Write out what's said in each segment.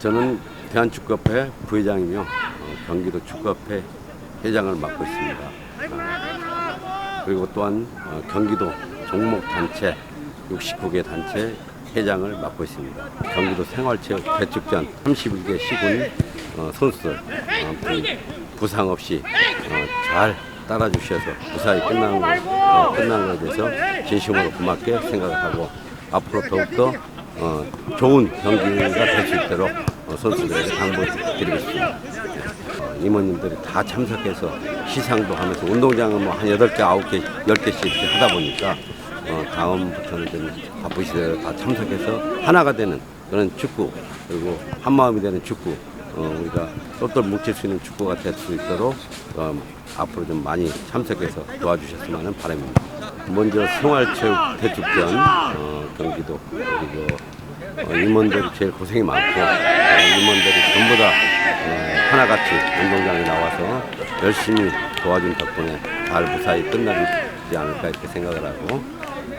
저는 대한축구협회 부회장이며 어, 경기도 축구협회 회장을 맡고 있습니다. 아, 그리고 또한 어, 경기도 종목 단체 69개 단체 회장을 맡고 있습니다. 경기도 생활체육 대축전 31개 시군 어, 선수들 부상 없이 어, 잘 따라주셔서 무사히 끝난 끝난 것에 대해서 진심으로 고맙게 생각하고 앞으로 더욱더 어, 좋은 경기가 될 수 있도록 어, 선수들에게 당부드리겠습니다. 어, 임원님들이 다 참석해서 시상도 하면서 운동장은 뭐한 8개, 9개, 10개씩 이렇게 하다 보니까 어, 다음부터는 좀 바쁘시대로 다 참석해서 하나가 되는 그런 축구 그리고 한마음이 되는 축구 어, 우리가 똘똘 뭉칠 수 있는 축구가 될 수 있도록 어, 앞으로 좀 많이 참석해서 도와주셨으면 하는 바람입니다. 먼저 생활체육 대축전 어, 경기도 그리고 어, 임원들이 제일 고생이 많고 어, 임원들이 전부 다 어, 하나같이 운동장에 나와서 열심히 도와준 덕분에 잘 무사히 끝나지 않을까 이렇게 생각을 하고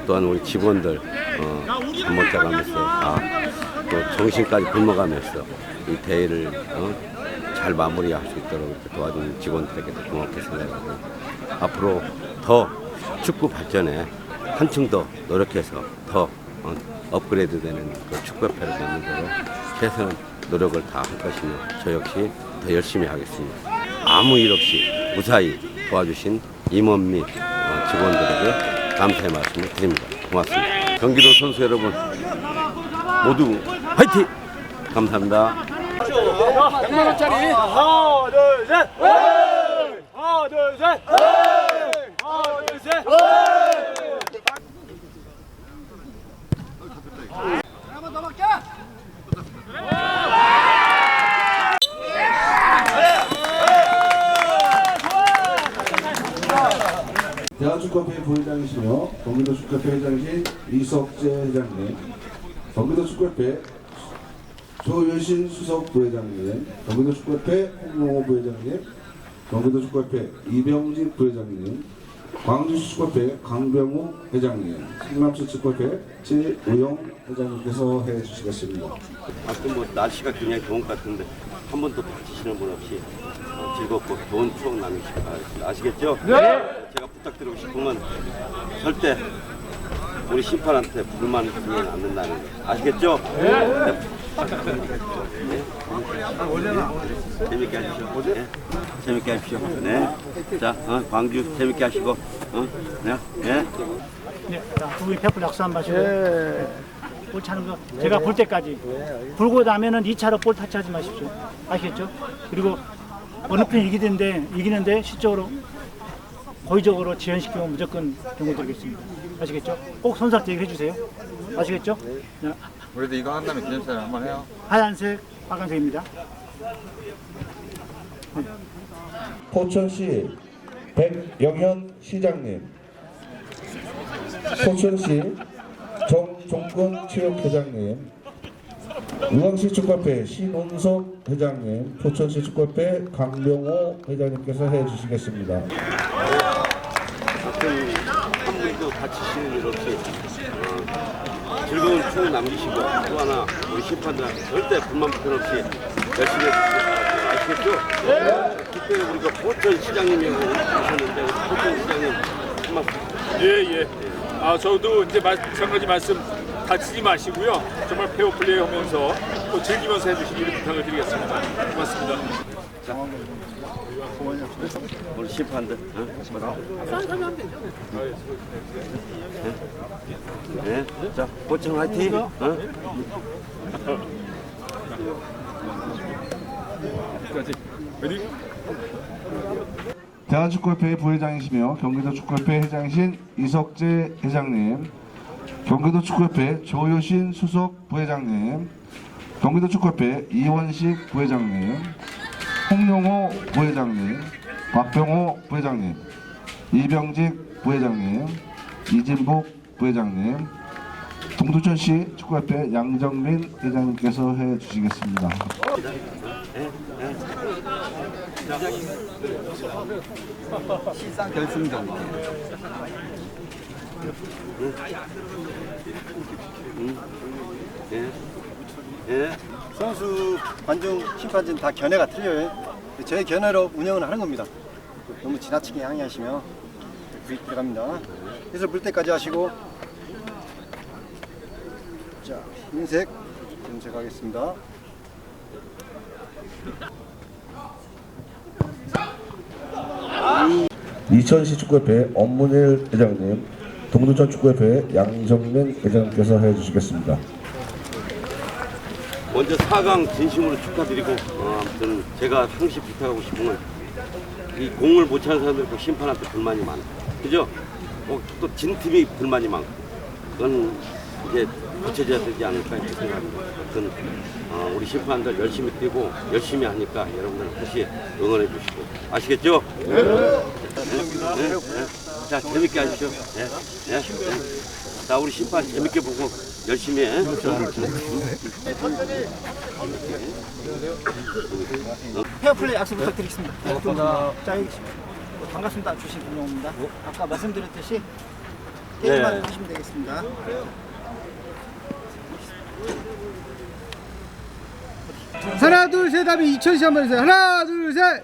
또한 우리 직원들 어, 잠못 자가면서 다또 정신까지 굶어가면서 이 대회를 어, 잘 마무리할 수 있도록 도와준 직원들에게도 고맙게 생각하고 앞으로 더 축구 발전에 한층 더 노력해서 더 어, 업그레이드 되는 그 축구협회를 만들도록 최선의 노력을 다할 것이며 저 역시 더 열심히 하겠습니다. 아무 일 없이 무사히 도와주신 임원 및 어, 직원들에게 감사의 말씀을 드립니다. 고맙습니다. 경기도 선수 여러분 모두 화이팅! 감사합니다. 100만 원짜리 하나 하나 둘셋 하나 둘 셋 대한축구협회 부회장이시며 경기도 축구협회 회장이신 이석재 회장님, 경기도 축구협회 조효신 수석 부회장님, 경기도 축구협회 홍용호 부회장님, 경기도 축구협회 이병직 부회장님, 광주시 축구협회 강병우 회장님, 성남시 축구협회 최우영 회장님께서 해주시겠습니다. 아무튼 뭐 날씨가 굉장히 좋은 것 같은데 한 번도 다치시는 분 없이 어, 즐겁고 좋은 추억 바라겠습니다. 아시겠죠? 네. 제가 부탁드리고 싶은 건 절대 우리 심판한테 불만 있으면 안 된다는 거. 아시겠죠? 네. 재밌게 하십시오. 네. 재밌게 하십시오. 네. 자, 어, 광주 재밌게 하시고, 어, 네, 네. 네, 분이 벽불 약수 한 마시고 볼 차는 거 제가 볼 때까지 불고 나면은 2차로 볼 타치하지 마십시오 아시겠죠? 그리고 어느 편이 이기는데 이기는데 실적으로 고의적으로 지연시키면 무조건 경고 드리겠습니다 아시겠죠? 꼭 선수한테 얘기해 주세요 아시겠죠? 자, 우리도 이거 한다면 기념사를 한번 해요. 하얀색 빨간색입니다 포천시 백영현 시장님, 포천시 정종근 체육회장님, 의왕시 축구협회 신운석 회장님, 포천시 축구협회 강병호 회장님께서 해주시겠습니다. 분도 다치시는 일 없이 어, 즐거운 추억 남기시고 또 하나 우리 심판들한테 절대 불만 불편 없이 열심히 바랍니다. 아시겠죠? 네. 특별히 우리가 포천 시장님이 오셨는데 우리 포천 시장님 한 말씀 예, 예. 아, 저도 이제 마찬가지 말씀 다치지 마시고요. 정말 페어 플레이 하면서 또 즐기면서 해주시기를 부탁을 드리겠습니다. 고맙습니다. 우리 심판들 어? 네. 네. 자 포천 화이팅 어? 레디? 대한축구협회 부회장이시며 경기도 축구협회 회장이신 이석재 회장님, 경기도 축구협회 조효신 수석 부회장님, 경기도 축구협회 이원식 부회장님, 홍용호 부회장님, 박병호 부회장님, 이병직 부회장님, 이진복 부회장님, 동두천시 축구협회 양정민 회장님께서 해주시겠습니다. 네. 예. 선수, 관중, 심판진 다 견해가 틀려요. 제 견해로 운영을 하는 겁니다. 너무 지나치게 항의하시면 불이익 들어갑니다. 해설 물 때까지 하시고 자, 흰색 검색하겠습니다. 이천시 축구협회 엄문일 회장님, 동두천 축구협회 양정민 회장님께서 해주시겠습니다. 먼저 4강 진심으로 축하드리고 어, 아무튼 제가 항시 부탁하고 싶은 건 이 공을 못 차는 사람들 그 심판한테 불만이 많아. 그죠? 어, 또진 팀이 불만이 많고 그건 이제 고쳐져야 되지 않을까 이렇게 생각합니다. 아무튼 어, 우리 심판들 열심히 뛰고 열심히 하니까 여러분들 다시 응원해 주시고 아시겠죠? 네. 네, 네. 자 재밌게 하십시오. 네. 네. 네. 자 우리 심판 재밌게 보고 열심히 해. 페어플레이 악수 부탁드리겠습니다. 반갑습니다. 자, 여기 반갑습니다. 주신 분입니다. 아까 말씀드렸듯이 게임만 네. 하시면 되겠습니다. 하나 둘셋 하면 2000시 한번 해주세요 하나 둘셋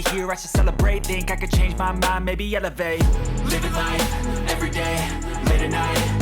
hear, I should celebrate. Think I could change my mind, maybe elevate. Living life every day, late at night,